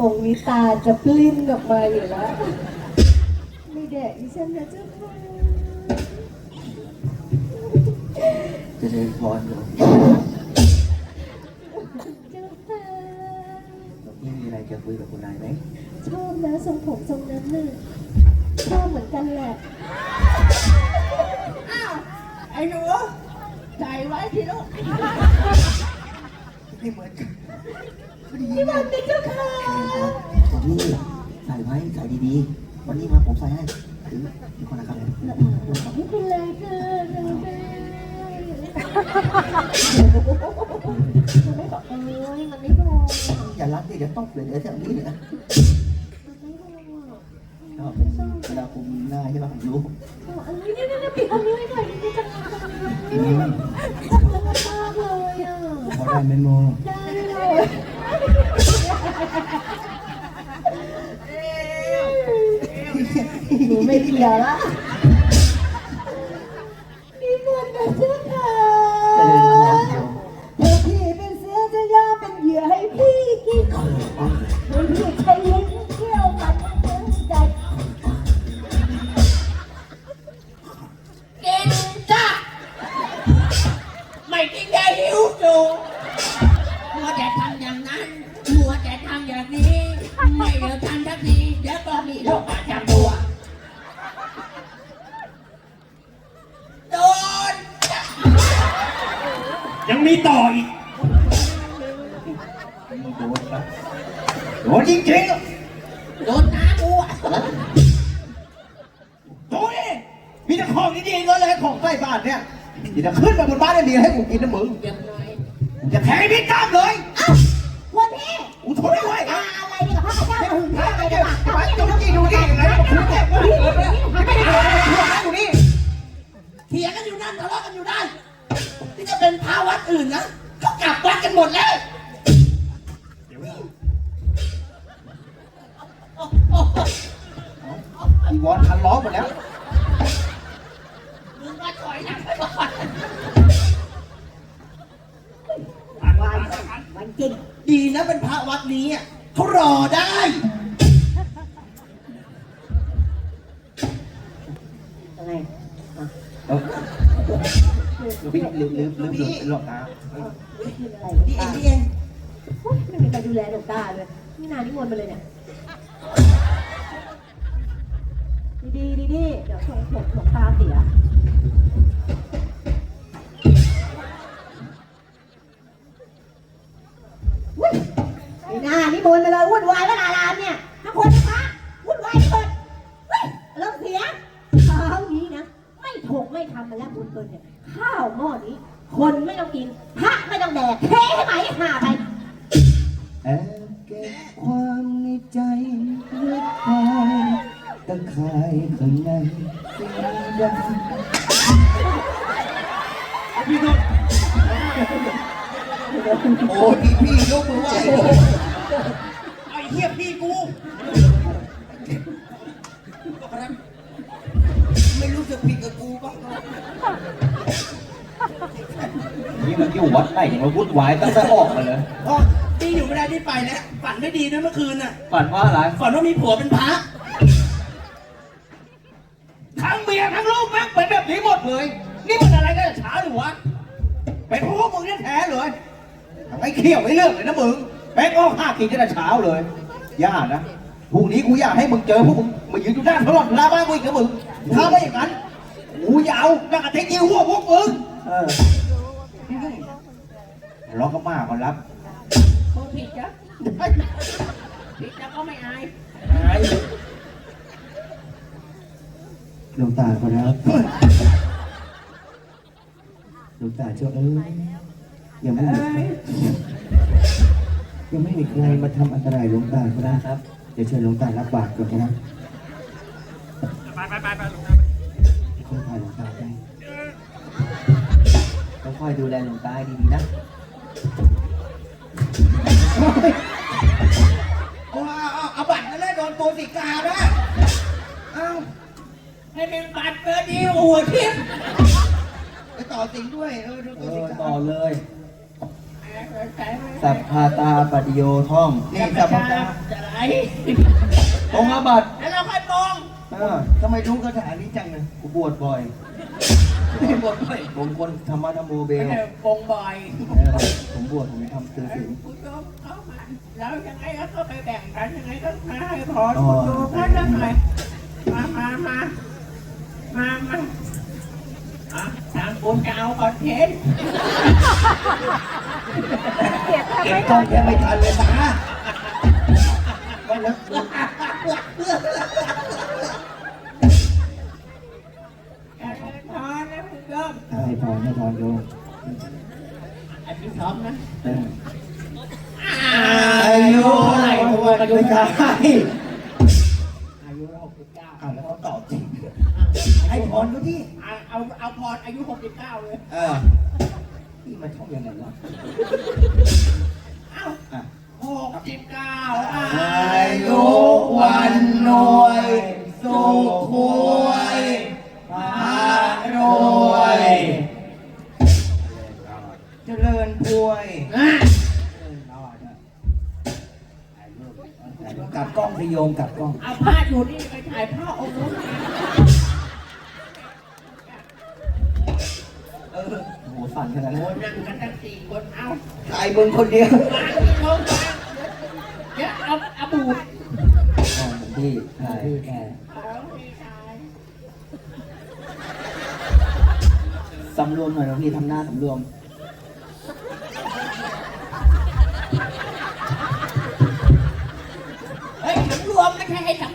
าจะปลิ้นออกมาอยู่แล้ว ไม่แดกดิฉันนะเจ้าค่ะเจะเดินพรหลวงเจ้าค่ะหลวงพี่มีอะไรจะคุยกับคุณนายไหมชอบนะทรงผมทรงนั้นน่ะชอบเหมือนกันแหละ อ้าวไอ้หนูใจไว้ที่ลูกไม่เหมือนกัน พี่วันเป็นเจ้าค่ะหลวงพี่ใส่ไว้ ใส่ดีๆ วันนี้มาผมใส่ให้ถือถือคนนะครับไม่เป็นไรค่ะไม่บอกเอ้ยมันไม่บออย่ารัดดิเดี๋ยวต้องเลยเดี๋ยวแถวนี้เนะมันไม่บอกชอบเวลาคุมหน้าใช่ป่ะผมรู้อันนี้นี่นี่ปิดอันนี้ไว้หน่อยนี่จะทำอะไรทีนี้มันจับแล้วมากเลยอะพอได้เมนโมได้ เล มีต่ออีกมึงโดนปะโดนจริงๆอะโดนน้ากูอะโดนดิมีแต่ของดีๆก็เลยของใกล้บ้านเนี่ยมีแต่ขึ้นมาบนบ้านได้มีให้กูกินนะมึงอย่างน้อยกูจะแทงให้พี่กล้ามเลยวันนี้กูทนไม่ไหวคอะ เป็นพระวัดอื่นนะก็กลับวัดกันหมดแล้วอีวอนทันล้อหมดแล้วมึงก็ถอยหลังไปก่อนวันจริงดีนะเป็นพระวัดนี้อะเขารอได้ ลืมลืมลืมลืมลืมหลอกตาคืออะไรดีตาเองดีเองไม่มีใครดูแลหลวงตาเลยนี่นานิมนต์มาเลยเนี่ย ดีดีดีเดี๋ยวส่งผมหลวงตาเสีย ไม่ถกไม่ทำมาแล้วบุญเกินเนี่ยข้าวหม้อนี้ คนไม่ต้องกินพระไม่ต้องแดกเทให้ไหมหาไปแอบเก็บความในใจลึกคอยตะไคร้ข้างในสีดำพี่นุชโอ้พี่พี่ยกมือไหว้ไอ้เหี้ยพี่กูไม่รู้ สึกผิดกับกูบ้างนี่มันอยู่วัดไหนมาวุ่นวายตั้งแต่ออกมาเลยอ๋อดีอยู่ไม่ได้ที่ไปแล้วฝันไม่ดีนะเมื่อคืนน่ะฝันว่าอะไรฝันว่ามีผัวเป็นพระทั้งเมียทั้งลูกแม่งเป็นแบบนี้หมดเลย นี่มันอะไรกันแต่เช้าหรือวะเป็นพวกมึงแท้ๆเลยทำไมเขี้ยวไม่เลือกเลยนะมึงแม่งออกห้ากินกันแต่เช้าเลยย่านะพรุ่งนี้กูอยากให้มึงเจอพวกมึงมายืนอยู่หน้าตลอดหน้าบ้านกูอีกนะมึงถ้าไม่อย่างนั้น กูยาวนักกระเทงยิงหัวพวกมึงเออร้องก็มากก่อนรับเขาผิดจ้ะผิดแล้วก็ไม่อายหลวงตาคนรับหลวงตาเจ้าเอ้ยยังไม่มียังไม่มีใครมาทำอันตรายหลวงตาก็ได้ครับ เดี๋ยวเชิญหลวงตารับบาตรก่อนนะ ดูแลหลวงตาให้ดีๆนะเอาเอาเอาบัตรมาเลยโดนตัวสีกาด้วยเอาให้เป็นบัตรเบอร์ดีหัวทิ่มไปต่อสิงด้วยเออดูเอตัวสีอกาต่อเลยเออใส่ไว้สัพพาตาปฏิโยท่องนี่สัพพาตาจะไรองค์อาบัตแล้วเราค่อยปองเออทำไมรู้คาถานี้จังเลยกูบวชบ่อย ไม่บดเลยผมคนธรรมะธรรมโมเบไม่ลใช่ปองบ่อยเออผมบวชผมทำตือศีลคุณโยมเข้ามาแล้วยังไงก็ไปแบ่งกันยังไงก็มาให้พรคุณโยมพระหน่อยมามามามามาอะทางคุณจะเอาคอนเทนต์เก็บกล้องแค่ไม่ทันเลยตาว่าแล้ พรให้พรโยมอันนี้พร้อมนะเอออายุเท่าไหร่ผมว่าอายุใช่อายุหกสิบเก้าอ่าแล้วเขาตอบจริงให้พรเขาที่เอาเอาเอาพรอายุหกสิบเก้าเลยเออนี่มันท่องยังไงวะเอ้าอะหกสิบเก้าอายุวันนวยสุข กลับกล้องสิโยมกลับกล้อง เอาผ้าอยู่นี่ไปถ่ายผ้าองค์นู้นเออโหสั่นขนาดโอ้นั้นนั่งกันตั้งสี่คนเอาตายมึงคนเดียววางที่โต๊ะวางเดี๋ยวเอาเอาบูดอ๋อพี่ใช่แกเอาพี่ชายสำรวมหน่อยนะพี่ทำหน้าสำรวม ใช่ให้สำราน สำรวม